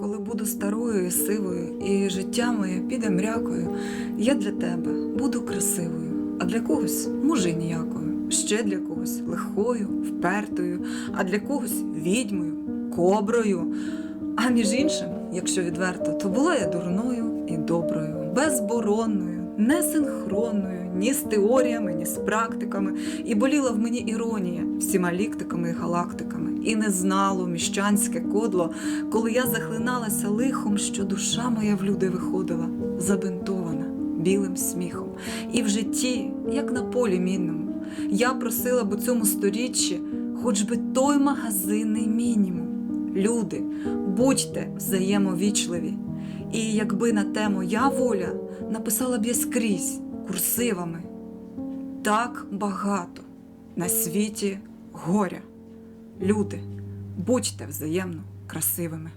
коли буду старою і сивою, і життя моє піде мрякою, я для тебе буду красивою, а для когось й ніякою, ще для когось лихою, впертою, а для когось відьмою, коброю. А між іншим, якщо відверто, то була я дурною і доброю, безборонною, несинхронною, ні з теоріями, ні з практиками, і боліла в мені іронія всіма ліктиками і галактиками, і не знало міщанське кодло, коли я захлиналася лихом, що душа моя в люди виходила, забинтована білим сміхом. І в житті, як на полі мінному, я просила б у цьому сторіччі, хоч би той магазинний мінімум. Люди, будьте взаємовічливі. І якби на те моя воля написала б я скрізь курсивами. Так багато на світі горя. Люди, будьте взаємно красивими.